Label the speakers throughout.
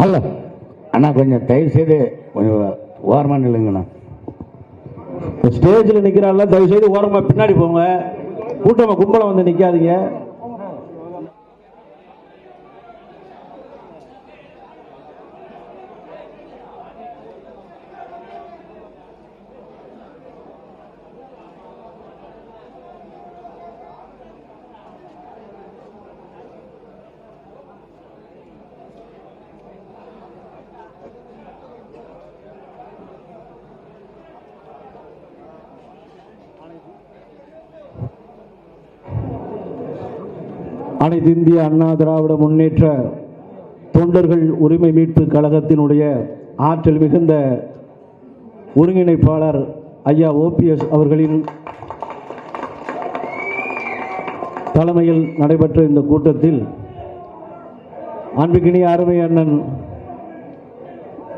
Speaker 1: Hello அண்ணா கொஞ்சம் தயவு செய்து கொஞ்சம் ஓரமாக நில்லுங்கண்ணா.
Speaker 2: ஸ்டேஜில் நிற்கிறாள் தயவு செய்து ஓரமாக பின்னாடி போங்க. கூட்டமாக கும்பலம் வந்து நிற்காதீங்க அனைத்து இந்திய அண்ணா திராவிட முன்னேற்ற தொண்டர்கள் உரிமை மீட்பு கழகத்தினுடைய ஆற்றல் மிகுந்த ஒருங்கிணைப்பாளர் ஐயா ஓபிஎஸ் அவர்களின் தலைமையில் நடைபெற்ற இந்த கூட்டத்தில் அன்பிகினி அருமை அண்ணன்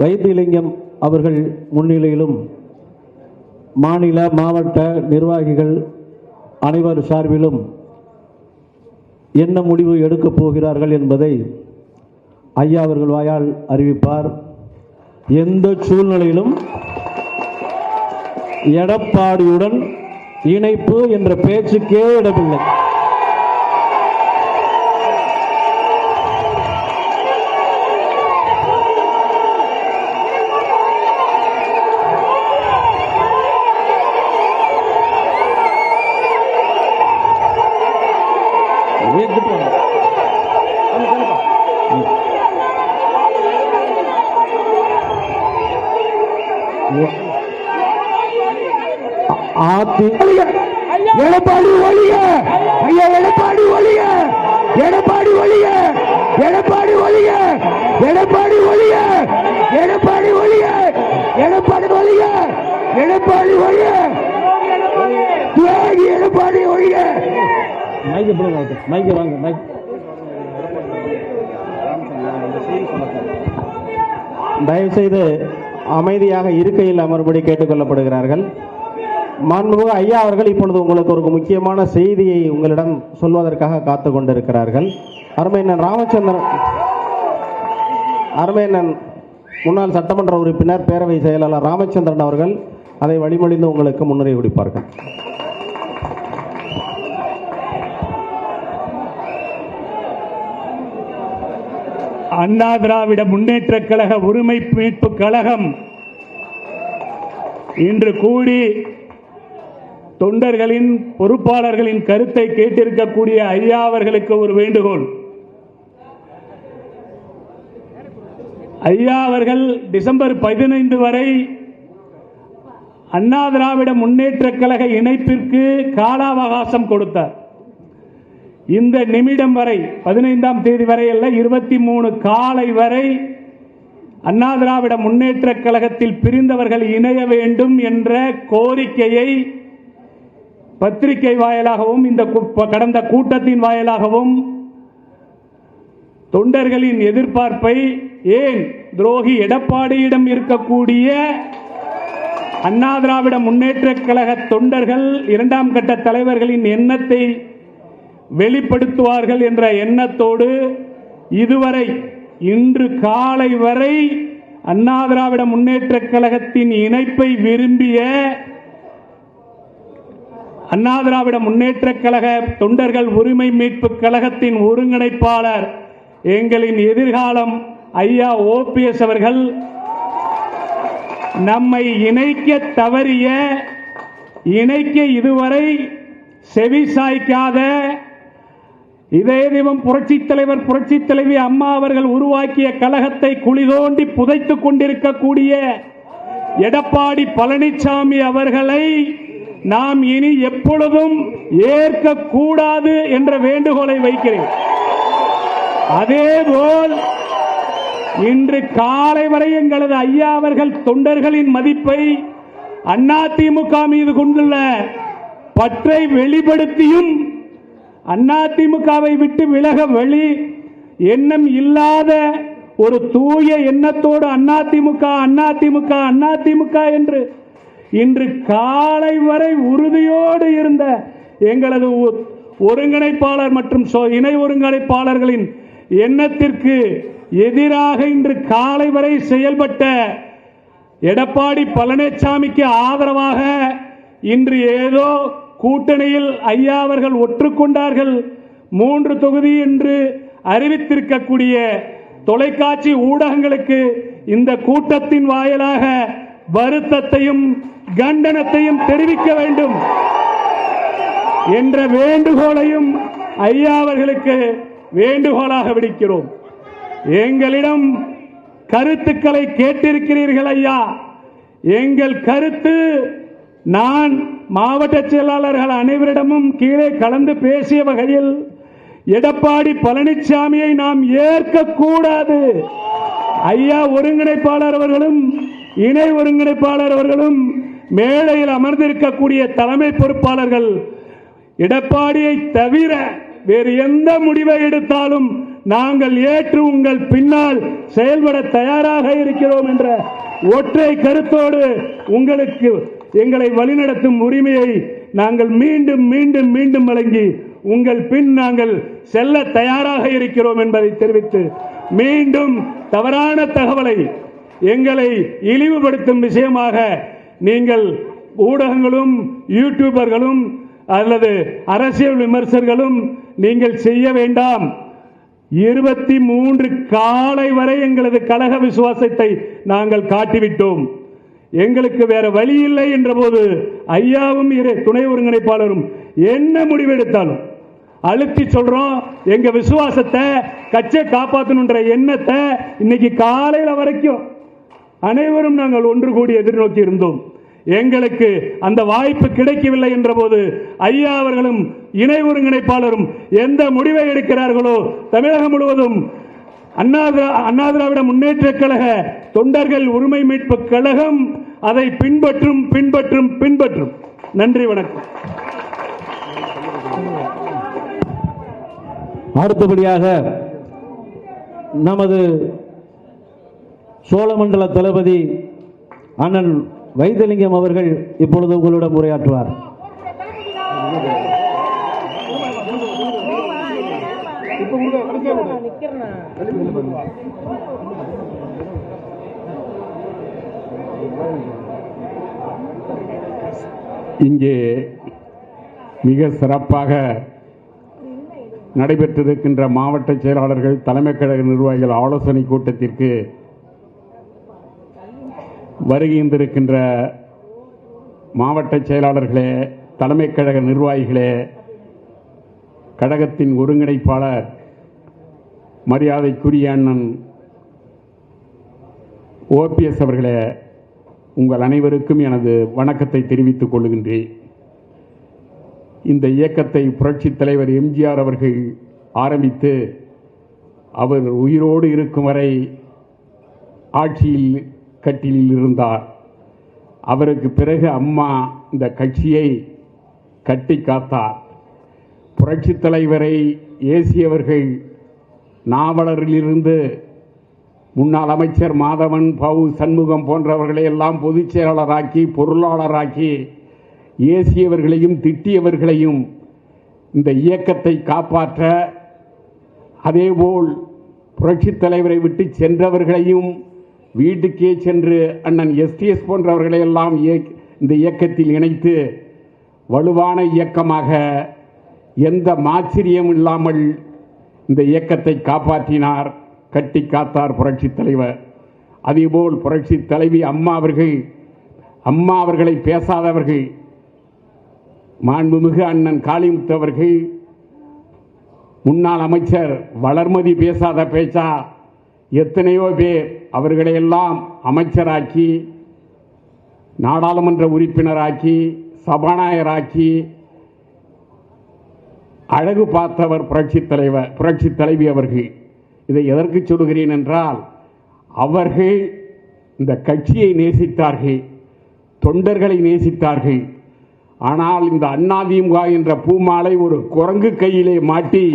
Speaker 2: வைத்தியலிங்கம் அவர்கள் முன்னிலையிலும் மாநில மாவட்ட நிர்வாகிகள் அனைவர் சார்பிலும் என்ன முடிவு எடுக்கப் போகிறார்கள் என்பதை ஐயா அவர்கள் வாயால் அறிவிப்பார். எந்த சூழ்நிலையிலும் எடப்பாடியுடன் இணைப்பு என்ற பேச்சுக்கே இடமில்லை.
Speaker 1: எடப்பாடி ஒழிய எடப்பாடி ஒழிய எடப்பாடி ஒழிய எடப்பாடி ஒழிய எடப்பாடி ஒழிய எடப்பாடி ஒழிய தியாகி எடப்பாடி ஒழிய
Speaker 2: மைக்கு போடுங்க மைக்கு வாங்க மைக். தயவு செய்து அமைதியாக இருக்கையில் அமர்படி கேட்டுக்கொள்ளப்படுகிறார்கள். மாண்புமிகு ஐயா அவர்கள் இப்பொழுது உங்களுக்கு ஒரு முக்கியமான செய்தியை உங்களிடம் சொல்வதற்காக காத்து கொண்டிருக்கிறார்கள். அருமையண்ணன் ராமச்சந்திரன் அருமையண்ணன் முன்னாள் சட்டமன்ற உறுப்பினர் பேரவை செயலாளர் ராமச்சந்திரன் அவர்கள் அதை வழிமொழிந்து உங்களுக்கு முன்னுரை கொடுப்பார்கள்
Speaker 3: அண்ணா திராவிட முன்னேற்ற கழக உரிமை மீட்பு கழகம் இன்று கூடி தொண்டர்களின் பொறுப்பாளர்களின் கருத்தை கேட்டிருக்கக்கூடிய ஐயா அவர்களுக்கு ஒரு வேண்டுகோள். ஐயா அவர்கள் டிசம்பர் பதினைந்து வரை அண்ணா திராவிட முன்னேற்ற கழக இணைப்பிற்கு கால அவகாசம் கொடுத்தார். இந்த நிமிடம் வரை பதினைந்தாம் தேதி வரை அல்ல இருபத்தி மூணு காலை வரை அண்ணா திராவிட முன்னேற்ற கழகத்தில் பிரிந்தவர்கள் இணைய வேண்டும் என்ற கோரிக்கையை பத்திரிகை வாயிலாகவும் இந்த கு- கடந்த கூட்டத்தின் வாயிலாகவும் தொண்டர்களின் எதிர்பார்ப்பை ஏன் துரோகி எடப்பாடியிடம் இருக்கக்கூடிய அண்ணா திராவிட முன்னேற்ற கழக தொண்டர்கள் இரண்டாம் கட்ட தலைவர்களின் எண்ணத்தை வெளிப்படுத்துவார்கள் என்ற எண்ணத்தோடு இதுவரை இன்று காலை வரை அண்ணா திராவிட முன்னேற்ற கழகத்தின் இணைப்பை விரும்பிய அண்ணா திராவிட முன்னேற்ற கழக தொண்டர்கள் உரிமை மீட்பு கழகத்தின் ஒருங்கிணைப்பாளர் எங்களின் எதிர்காலம் ஐயா ஓபிஎஸ் அவர்கள். நம்மை இணைக்க தவறிய இணைக்க இதுவரை செவி சாய்க்காத இதே தெய்வம் புரட்சி தலைவர் புரட்சி தலைவி அம்மா அவர்கள் உருவாக்கிய கழகத்தை குழி தோண்டி புதைத்துக் கொண்டிருக்கக்கூடிய எடப்பாடி பழனிசாமி அவர்களை நாம் இனி எப்பொழுதும் ஏற்கக்கூடாது என்ற வேண்டுகோளை வைக்கிறேன். அதேபோல் இன்று காலை வரை எங்களது ஐயா அவர்கள் தொண்டர்களின் மதிப்பை அதிமுக மீது கொண்டுள்ள பற்றை வெளிப்படுத்தியும் அதிமுகவை விட்டு விலக வழி எண்ணம் இல்லாத ஒரு தூய எண்ணத்தோடு அதிமுக அதிமுக அதிமுக என்று இன்று காலை வரை உறுதியோடு இருந்த எங்களது ஒருங்கிணைப்பாளர் மற்றும் சொ- இணை ஒருங்கிணைப்பாளர்களின் எண்ணத்திற்கு எதிராக இன்று காலை வரை செயல்பட்ட எடப்பாடி பழனிசாமிக்கு ஆதரவாக இன்று ஏதோ கூட்டணியில் ஐயா அவர்கள் ஒற்றுக்கொண்டார்கள். மூன்று தொகுதி என்று அறிவித்திருக்கக்கூடிய தொலைக்காட்சி ஊடகங்களுக்கு இந்த கூட்டத்தின் வாயிலாக வருத்தத்தையும் கண்டனத்தையும் தெரிவிக்க வேண்டும் என்ற வேண்டுகோளையும் ஐயா அவர்களுக்கு வேண்டுகோளாக விடுக்கிறோம். எங்களிடம் கருத்துக்களை கேட்டிருக்கிறீர்கள் ஐயா. எங்கள் கருத்து நான் மாவட்ட செயலாளர்கள் அனைவரிடமும் கீழே கலந்து பேசிய வகையில் எடப்பாடி பழனிசாமியை நாம் ஏற்கக்கூடாது. ஐயா ஒருங்கிணைப்பாளர் அவர்களும் இணை ஒருங்கிணைப்பாளர் அவர்களும் மேடையில் அமர்ந்திருக்கக்கூடிய தலைமை பொறுப்பாளர்கள் எடப்பாடியை தவிர வேறு எந்த முடிவை எடுத்தாலும் நாங்கள் ஏற்று உங்கள் பின்னால் செயல்பட தயாராக இருக்கிறோம் என்ற ஒற்றை கருத்தோடு உங்களுக்கு எங்களை வழிநடத்தும் உரிமையை நாங்கள் மீண்டும் மீண்டும் மீண்டும் வழங்கி உங்கள் பின் நாங்கள் செல்ல தயாராக இருக்கிறோம் என்பதை தெரிவித்து மீண்டும் தவறான தகவலை எங்களை இழிவுபடுத்தும் விஷயமாக நீங்கள் ஊடகங்களும் யூடியூபர்களும் அல்லது அரசியல் விமர்சகர்களும் நீங்கள் செய்ய வேண்டாம். இருபத்தி மூன்று காலை வரை எங்களது கழக விசுவாசத்தை நாங்கள் காட்டிவிட்டோம். எங்களுக்கு வேற வழி இல்லை என்ற போது ஐயாவும் இரு துணை ஒருங்கிணைப்பாளரும் என்ன முடிவெடுத்தாலும் அழுத்தி சொல்றோம் எங்க விசுவாசத்தை கட்சியை காப்பாற்றணுன்ற எண்ணத்தை இன்னைக்கு காலையில வரைக்கும் அனைவரும் நாங்கள் ஒன்று கூடி எதிர்நோக்கி இருந்தோம். எங்களுக்கு அந்த வாய்ப்பு கிடைக்கவில்லை என்ற போது ஐயா அவர்களும் இணை ஒருங்கிணைப்பாளரும் எந்த முடிவை எடுக்கிறார்களோ தமிழகம் முழுவதும் அண்ணா அண்ணா திராவிட முன்னேற்ற கழக தொண்டர்கள் உரிமை மீட்பு கழகம் அதை பின்பற்றும் பின்பற்றும் பின்பற்றும். நன்றி வணக்கம்.
Speaker 2: அடுத்தபடியாக நமது சோழமண்டல தளபதி அண்ணன் வைத்தியலிங்கம் அவர்கள் இப்பொழுது உங்களிடம் உரையாற்றுவார்.
Speaker 4: இங்கே மிக சிறப்பாக நடைபெற்றிருக்கின்ற மாவட்ட செயலாளர்கள் தலைமை கழக நிர்வாகிகள் ஆலோசனை கூட்டத்திற்கு வருகின்றிருக்கின்ற மாவட்ட செயலாளர்களே தலைமை கழக நிர்வாகிகளே கழகத்தின் ஒருங்கிணைப்பாளர் மரியாதைக்குரிய அண்ணன் ஓபிஎஸ் அவர்களே உங்கள் அனைவருக்கும் எனது வணக்கத்தை தெரிவித்துக் கொள்கின்றேன். இந்த இயக்கத்தை புரட்சித் தலைவர் எம்ஜிஆர் அவர்கள் ஆரம்பித்து அவர் உயிரோடு இருக்கும் வரை ஆட்சியில் கட்டிலில் இருந்தார் அவருக்கு பிறகு அம்மா இந்த கட்சியை கட்டி காத்தார். புரட்சித் தலைவரை ஏசியவர்கள் நாவலரிலிருந்து முன்னாள் அமைச்சர் மாதவன் பவு சண்முகம் போன்றவர்களை எல்லாம் பொதுச் செயலாளராக்கி பொருளாளராக்கி ஏசியவர்களையும் திட்டியவர்களையும் இந்த இயக்கத்தை காப்பாற்ற அதேபோல் புரட்சித் தலைவரை விட்டு சென்றவர்களையும் வீட்டுக்கே சென்று அண்ணன் எஸ்டிஎஸ் போன்றவர்களை எல்லாம் இந்த இயக்கத்தில் இணைத்து வலுவான இயக்கமாக எந்த மாச்சரியம் இல்லாமல் இந்த இயக்கத்தை காப்பாற்றினார் கட்டி காத்தார் புரட்சி தலைவர். அதேபோல் புரட்சி தலைவி அம்மா அவர்கள் அம்மா அவர்களை பேசாதவர்கள் மாண்புமிகு அண்ணன் காளிமுத்து அவர்கள் முன்னாள் அமைச்சர் வளர்மதி பேசாத பேச்சா எத்தனையோ பேர் அவர்களையெல்லாம் அமைச்சராக்கி நாடாளுமன்ற உறுப்பினராக்கி சபாநாயகராக்கி அழகு பார்த்தவர் புரட்சித் தலைவர் புரட்சித் தலைவி அவர்கள். இதை எதற்கு சொல்கிறேன் என்றால் அவர்கள் இந்த கட்சியை நேசித்தார்கள் தொண்டர்களை நேசித்தார்கள். ஆனால் இந்த அண்ணாதிமுக என்ற பூமாலை ஒரு குரங்கு கையிலே மாட்டி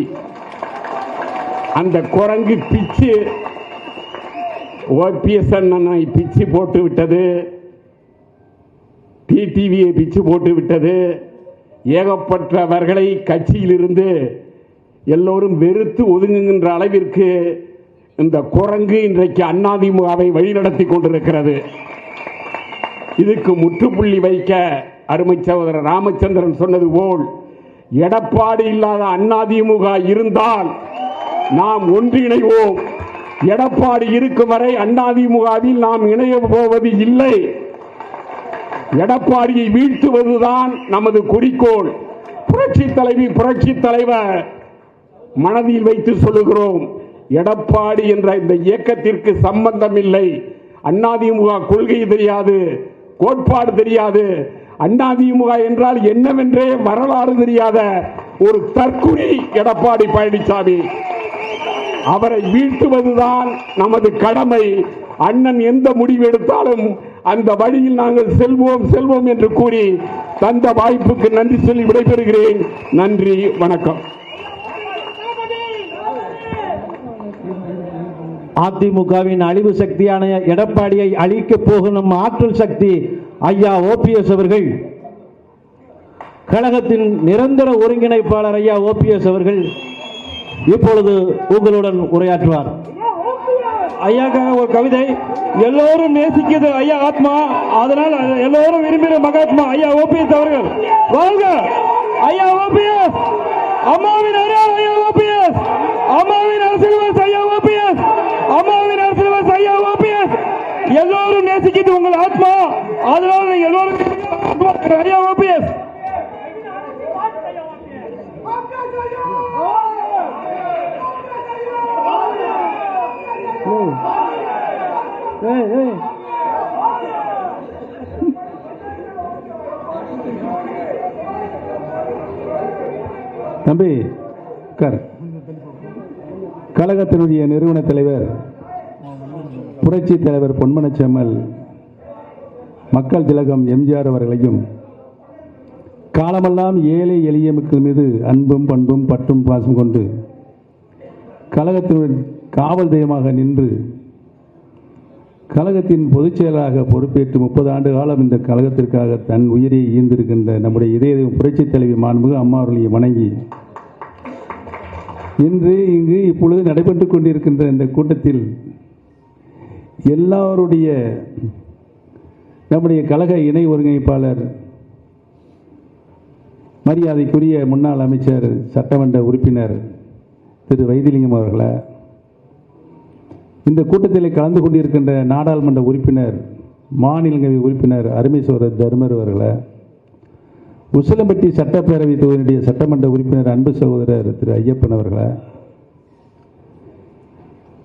Speaker 4: அந்த குரங்கு பிச்சு ஓபிஎஸ் அண்ணனை பிச்சு போட்டு விட்டது. டிடிவியை பிச்சு போட்டு விட்டது. ஏகப்பட்டவர்களை கட்சியிலிருந்து எல்லோரும் வெறுத்து ஒதுங்குகின்ற அளவிற்கு இந்த குரங்கு இன்றைக்கு அண்ணாதிமுகவை வழிநடத்தி கொண்டிருக்கிறது. இதுக்கு முற்றுப்புள்ளி வைக்க அருமை சகோதரர் ராமச்சந்திரன் சொன்னது போல் எடப்பாடி இல்லாத அண்ணாதிமுக இருந்தால் நாம் ஒன்றிணைவோம். எடப்பாடி இருக்கும் வரை அதிமுகவில் நாம் இணைய போவது இல்லை. எடப்பாடியை வீழ்த்துவதுதான் நமது குறிக்கோள். புரட்சி தலைவி புரட்சி தலைவர் மனதில் வைத்து சொல்லுகிறோம் எடப்பாடி என்ற இந்த இயக்கத்திற்கு சம்பந்தம் இல்லை அதிமுக கொள்கை தெரியாது கோட்பாடு தெரியாது. அதிமுக என்றால் என்னவென்றே வரலாறு தெரியாத ஒரு தற்குறி எடப்பாடி பழனிசாமி. அவரை வீழ்த்துவதுதான் நமது கடமை. அண்ணன் எந்த முடிவு எடுத்தாலும் அந்த வழியில் நாங்கள் செல்வோம் செல்வோம் என்று கூறி தந்த வாய்ப்புக்கு நன்றி சொல்லி விடைபெறுகிறேன். நன்றி வணக்கம்.
Speaker 5: அதிமுகவின் அழிவு சக்தியான எடப்பாடியை அழிக்கப் போகும் ஆற்றல் சக்தி ஐயா ஓபிஎஸ் அவர்கள். கழகத்தின் நிரந்தர ஒருங்கிணைப்பாளர் ஐயா ஓபிஎஸ் அவர்கள். இப்பொழுது உங்களுடன் உரையாற்றுவார்.
Speaker 3: ஐயாக்காக ஒரு கவிதை. எல்லோரும் நேசிக்கிறது ஐயா ஆத்மா. அதனால் எல்லோரும் விரும்பின மகாத்மா ஐயா ஓபிஎஸ் அவர்கள். வாழ்க! ஐயா ஓபிஎஸ்! அம்மாவின் அருள் ஐயா ஓபிஎஸ்! அம்மாவின் அரசியல்வாசி ஐயா ஓபிஎஸ்! அம்மாவின் அரசியல்வாசி ஐயா ஓபிஎஸ்! எல்லோரும் நேசிக்கிறது உங்கள் ஆத்மா. அதனால் எல்லோரும் ஐயா ஓபிஎஸ்!
Speaker 1: தம்பி கர் கழகத்தினுடைய நிறுவன தலைவர் புரட்சி தலைவர் பொன்மனச்செம்மல் மக்கள் திலகம் எம்ஜிஆர் அவர்களையும் காலமெல்லாம் ஏழை எளிய மக்கள் மீது அன்பும் பண்பும் பற்றும் பாசம் கொண்டு கழகத்தினுடைய காவல் தெய்வமாக நின்று கழகத்தின் பொதுச்செயலாக பொறுப்பேற்று முப்பது ஆண்டு காலம் இந்த கழகத்திற்காக தன் உயிரை ஈந்திருக்கின்ற நம்முடைய இதய தெய்வம் புரட்சித் தலைவி மாண்புமிகு அம்மா அவர்களை வணங்கி இன்று இங்கு இப்பொழுது நடைபெற்று கொண்டிருக்கின்ற இந்த கூட்டத்தில் எல்லாருடைய நம்முடைய கழக இணை ஒருங்கிணைப்பாளர் மரியாதைக்குரிய முன்னாள் அமைச்சர் சட்டமன்ற உறுப்பினர் திரு வைத்திலிங்கம் அவர்களை இந்த கூட்டத்தில் கலந்து கொண்டிருக்கின்ற நாடாளுமன்ற உறுப்பினர் மாநிலங்களவை உறுப்பினர் அருமேஸ்வரர் தர்மர் அவர்களை உசிலம்பட்டி சட்டப்பேரவை தொகுதியினுடைய சட்டமன்ற உறுப்பினர் அன்பு சகோதரர் திரு ஐயப்பன் அவர்களை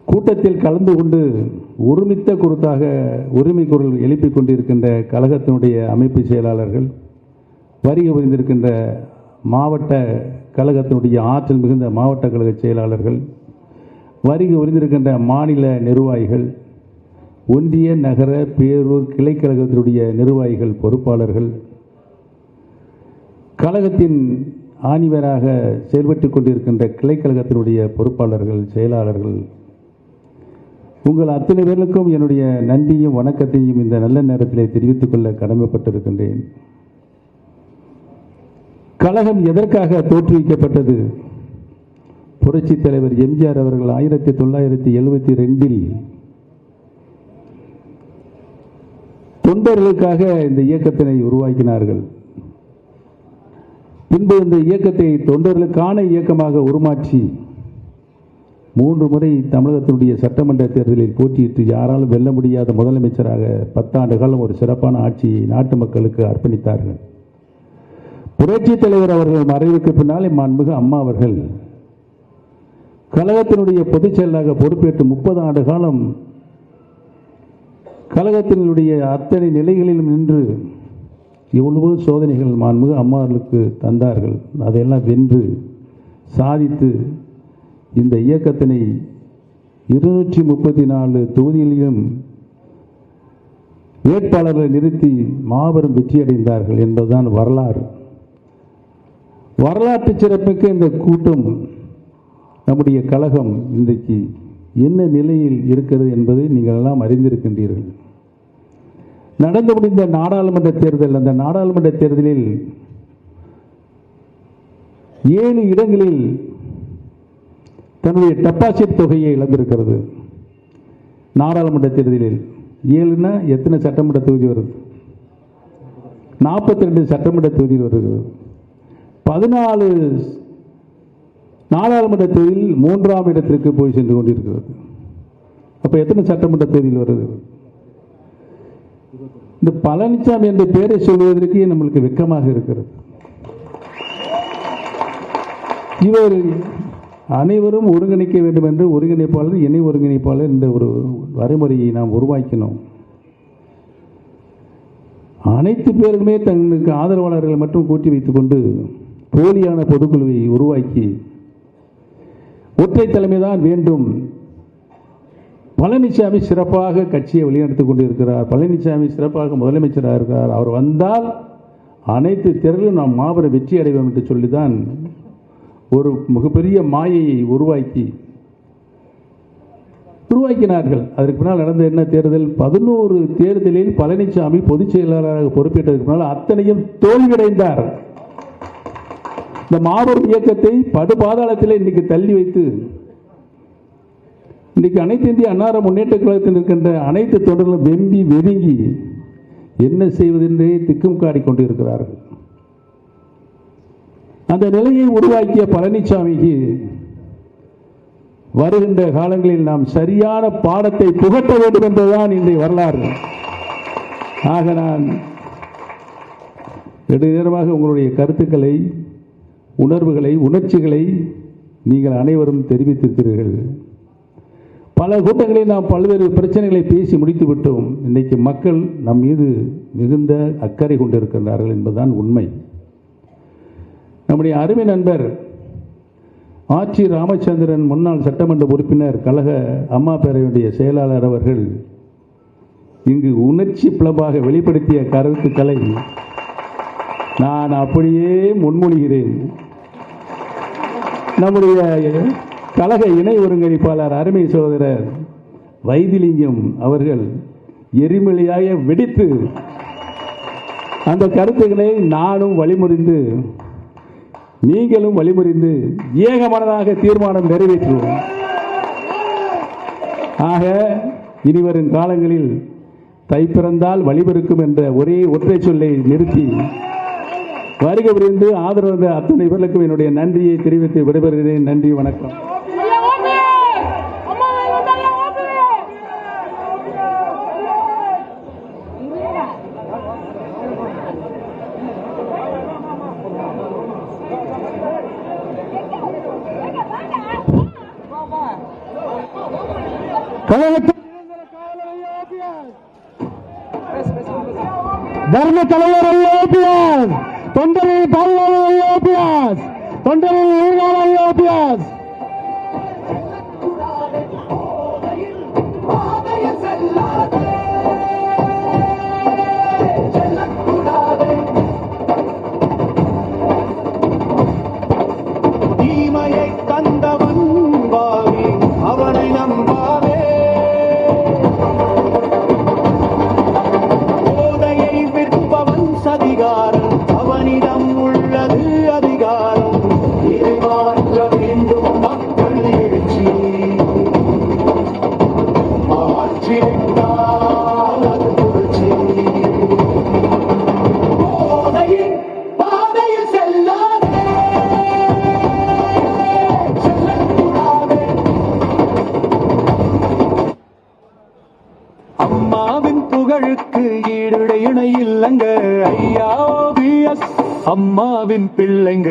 Speaker 1: கூட்டத்தில் கலந்து கொண்டு ஒருமித்த குருத்தாக உரிமை குரல் எழுப்பிக் கொண்டிருக்கின்ற கழகத்தினுடைய அமைப்பு செயலாளர்கள் வருகை புரிந்திருக்கின்ற மாவட்ட கழகத்தினுடைய ஆற்றல் மிகுந்த மாவட்ட கழக செயலாளர்கள் வருகை புரிந்திருக்கின்ற மாநில நிர்வாகிகள் ஒன்றிய நகர பேரூர் கிளைக்கழகத்தினுடைய நிர்வாகிகள் பொறுப்பாளர்கள் கழகத்தின் ஆணிவராக செயல்பட்டு கொண்டிருக்கின்ற கிளைக்கழகத்தினுடைய பொறுப்பாளர்கள் செயலாளர்கள் உங்கள் அத்தனை பேருக்கும் என்னுடைய நன்றியும் வணக்கத்தையும் இந்த நல்ல நேரத்திலே தெரிவித்துக் கொள்ள கடமைப்பட்டிருக்கின்றேன். கழகம் எதற்காக தோற்றுவிக்கப்பட்டது? புரட்சித் தலைவர் எம்ஜிஆர் அவர்கள் ஆயிரத்தி தொள்ளாயிரத்தி எழுபத்தி ரெண்டில் தொண்டர்களுக்காக இந்த இயக்கத்தினை உருவாக்கினார்கள். பின்பு இந்த இயக்கத்தை தொண்டர்களுக்கான இயக்கமாக உருமாற்றி மூன்று முறை தமிழகத்தினுடைய சட்டமன்ற தேர்தலில் போட்டியிட்டு யாராலும் வெல்ல முடியாத முதலமைச்சராக பத்தாண்டு காலம் ஒரு சிறப்பான ஆட்சியை நாட்டு மக்களுக்கு அர்ப்பணித்தார்கள். புரட்சி தலைவர் அவர்கள் மறைவுக்கு பின்னாலே மாண்புமிகு அம்மா அவர்கள் கழகத்தினுடைய பொதுச் செயலாக பொறுப்பேற்று முப்பது ஆண்டு காலம் கழகத்தினுடைய அத்தனை நிலைகளிலும் நின்று இவ்வளவு சோதனைகள் மாண்புமிகு அம்மாவர்களுக்கு தந்தார்கள். அதையெல்லாம் வென்று சாதித்து இந்த இயக்கத்தினை இருநூற்றி முப்பத்தி நாலு தொகுதிகளிலும் வேட்பாளர்களை நிறுத்தி மாபெரும் வெற்றியடைந்தார்கள் என்பதுதான் வரலாறு. வரலாற்று சிறப்புக்கு இந்த கூட்டம் நம்முடைய கழகம் இன்றைக்கு என்ன நிலையில் இருக்கிறது என்பதை நீங்கள் எல்லாம் அறிந்திருக்கின்றீர்கள். நடந்து முடிந்த நாடாளுமன்ற தேர்தல் அந்த நாடாளுமன்ற தேர்தலில் ஏழு இடங்களில் தன்னுடைய டெபாசிட் தொகையை இழந்திருக்கிறது. நாடாளுமன்ற தேர்தலில் ஏழுனா எத்தனை சட்டமன்ற தொகுதி வருது? நாற்பத்தி ரெண்டு சட்டமன்ற தொகுதி வருகிறது. பதினாலு நாடாளுமன்ற தொகுதியில் மூன்றாம் இடத்திற்கு போய் சென்று கொண்டிருக்கிறது. அப்போ எத்தனை சட்டமன்ற தொகுதியில் வருது? இந்த பழனிசாமி என்ற பெயரை சொல்வதற்கே நம்மளுக்கு வெக்கமாக இருக்கிறது. இவர் அனைவரும் ஒருங்கிணைக்க வேண்டும் என்று ஒருங்கிணைப்பாளர் இணை ஒருங்கிணைப்பாளர் என்ற ஒரு வரைமுறையை நாம் உருவாக்கினோம். அனைத்து பேருமே தங்களுக்கு ஆதரவாளர்களை மட்டும் கூட்டி வைத்துக் கொண்டு போலியான பொதுக்குழுவை உருவாக்கி ஒற்றை தலைமைதான் வேண்டும். பழனிசாமி சிறப்பாக கட்சியை வழிநடத்திக் கொண்டிருக்கிறார். பழனிசாமி சிறப்பாக முதலமைச்சராக இருக்கிறார் அவர் வந்தால் அனைத்து தேர்தலும் நாம் மாபெரும் வெற்றி அடைவோம் என்று சொல்லிதான் ஒரு மிகப்பெரிய மாயையை உருவாக்கி உருவாக்கினார்கள். அதற்கு பின்னால் நடந்த என்ன தேர்தல்? பதினோரு தேர்தலில் பழனிசாமி பொதுச் செயலாளராக பொறுப்பேற்றதற்கு பின்னால் அத்தனையும் தோல்வியடைந்தார். இந்த மாபெரும் இயக்கத்தை படுபாதாளத்தில் இன்னைக்கு தள்ளி வைத்து இன்னைக்கு அனைத்து இந்திய அன்னார முன்னேற்ற கழகத்தில் இருக்கின்ற அனைத்து தொண்டர்களும் வெம்பி வெதுங்கி என்ன செய்வதென்றே திக்கும் காடிக் கொண்டிருக்கிறார்கள். அந்த நிலையை உருவாக்கிய பழனிசாமிக்கு வருகின்ற காலங்களில் நாம் சரியான பாடத்தை புகட்ட வேண்டும் என்றுதான் இன்றைய வரலாறு. ஆக நான் நெடுநேரமாக உங்களுடைய கருத்துக்களை உணர்வுகளை உணர்ச்சிகளை நீங்கள் அனைவரும் தெரிவித்திருக்கிறீர்கள். பல கூட்டங்களில் நாம் பல்வேறு பிரச்சனைகளை பேசி முடித்து விட்டோம். இன்றைக்கு மக்கள் நம் மீது மிகுந்த அக்கறை கொண்டிருக்கின்றார்கள் என்பதுதான் உண்மை. நம்முடைய அருமை நண்பர் ஆட்சி ராமச்சந்திரன் முன்னாள் சட்டமன்ற உறுப்பினர் கழக அம்மா பேரவையுடைய செயலாளர் அவர்கள் இங்கு உணர்ச்சி பிளப்பாக வெளிப்படுத்திய கருத்துக்களை நான் அப்படியே முன்மொழிகிறேன். நம்முடைய கழக இணை ஒருங்கிணைப்பாளர் அருமை சோதரர் வைத்திலிங்கம் அவர்கள் எரிமலையாக வெடித்து அந்த கருத்துக்களை நானும் வழிமுறிந்து நீங்களும் வழிமுறிந்து ஏகமனதாக தீர்மானம் நிறைவேற்றுவோம். ஆக இனிவரும் காலங்களில் தை பிறந்தால் வழிபிறக்கும் என்ற ஒரே ஒற்றை சொல்லை நிறுத்தி வருகை புரிந்து ஆதரவு அத்துணை பேர்களுக்கும் என்னுடைய நன்றியை தெரிவித்து விடைபெறுகிறேன். நன்றி வணக்கம்.
Speaker 5: தர்ம தலைவர் ஐயோபியாஸ் தொண்டரின் பாதுகாவலர் ஐயோபியாஸ் தொண்டரின் உயிர்கால ஐயோபியாஸ்
Speaker 6: தீமையை அம்மாவின் புகழுக்கு ஈடுடை இணை ஐயா அம்மாவின் பிள்ளைங்க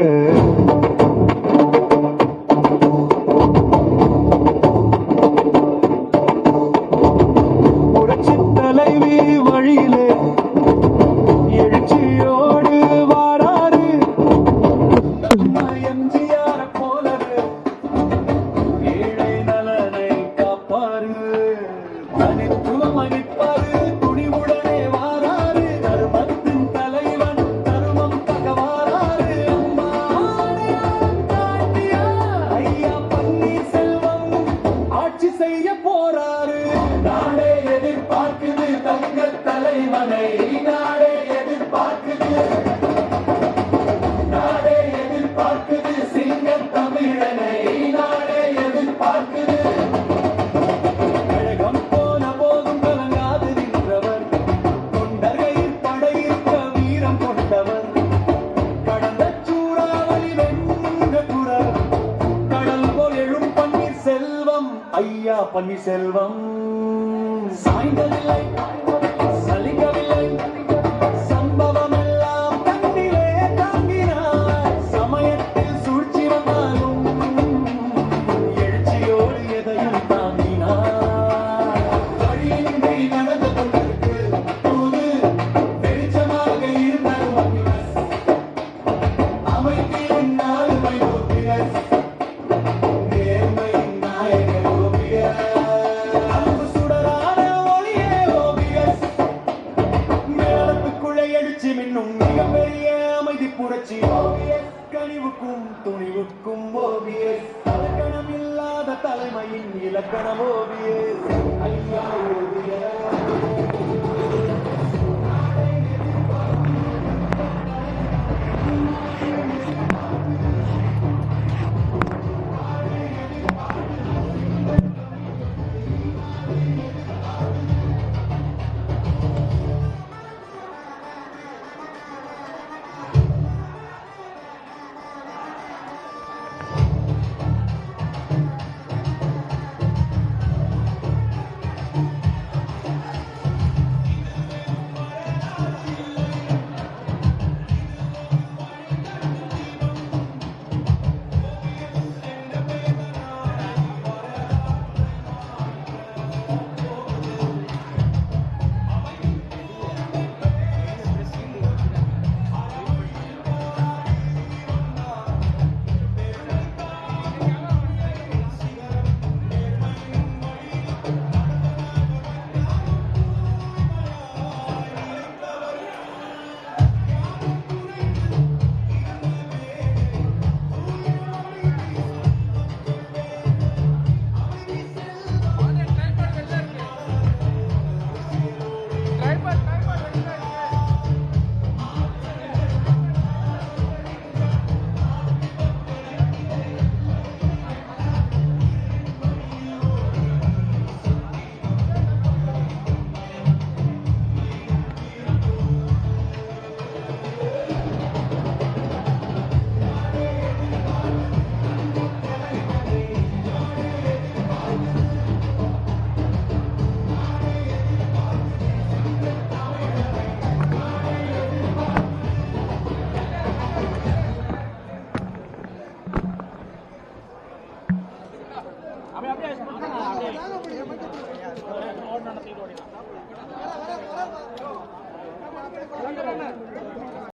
Speaker 6: ஐயா பன்னீர்செல்வம். சாய்ந்ததில்லை ஓவியே தலைக்கணமில்லாத தலைமையின் இலக்கணம் ஓவியே ஐயா ஓவியே